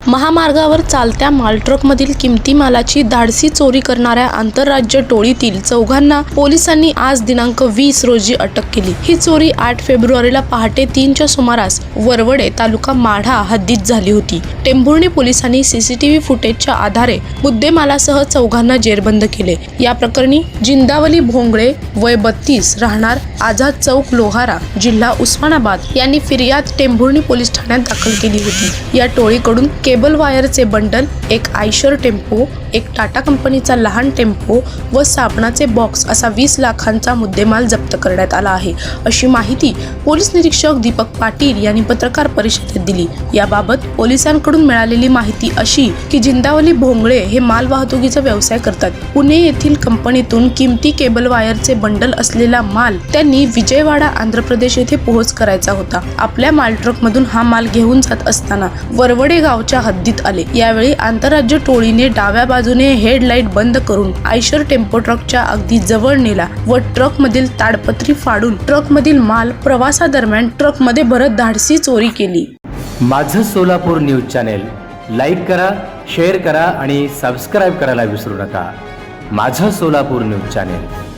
महामार्गावर चालत्या मालट्रकमधील किमती मालाची धाडसी चोरी करणाऱ्या आंतरराज्य टोळीतील चौघांना पोलिसांनी आज दिनांक वीस रोजी अटक केली. ही चोरी आठ फेब्रुवारीला पहाटे तीनच्या सुमारास वरवडे तालुका माढा हद्दीत झाली होती. टेंभुर्णी पोलिसांनी सीसीटीव्ही फुटेजच्या आधारे मुद्देमालासह चौघांना जेरबंद केले. या प्रकरणी जिंदावली भोंगळे वय बत्तीस राहणार आझाद चौक लोहारा जिल्हा उस्मानाबाद यांनी फिर्याद टेंभुर्णी पोलीस ठाण्यात दाखल केली होती. या टोळीकडून केबल वायरचे बंडल एक आयशर टेम्पो एक टाटा कंपनीचा लहान टेम्पो व साबणाचे बॉक्स असा वीस लाखांचा मुद्देमाल जप्त करण्यात आला आहे. अशी माहिती पोलीस निरीक्षक दीपक पाटील यांनी पत्रकार परिषदेत दिली. याबाबत पोलिसांकडून मिळालेली माहिती अशी की जिंदावली भोंगळे हे माल वाहतुकीचा व्यवसाय करतात. पुणे येथील कंपनीतून किमती केबल वायरचे बंडल असलेला माल त्यांनी विजयवाडा आंध्र प्रदेश येथे पोहोच करायचा होता. आपल्या माल ट्रकमधून हा माल घेऊन जात असताना वरवडे गावच्या हद्दीत आले. यावेळी आंतरराज्य टोळीने डाव्या बाजूने हेडलाईट बंद करून आयशर टेम्पो ट्रकच्या अगदी जवळ नेला व ट्रकमधील ताडपत्री फाडून ट्रकमधील माल प्रवासादरम्यान ट्रकमध्ये भरत धाडसी चोरी केली. माझं सोलापूर न्यूज चॅनेल लाईक करा शेअर करा आणि सबस्क्राईब करायला विसरू नका. माझं सोलापूर न्यूज चॅनेल.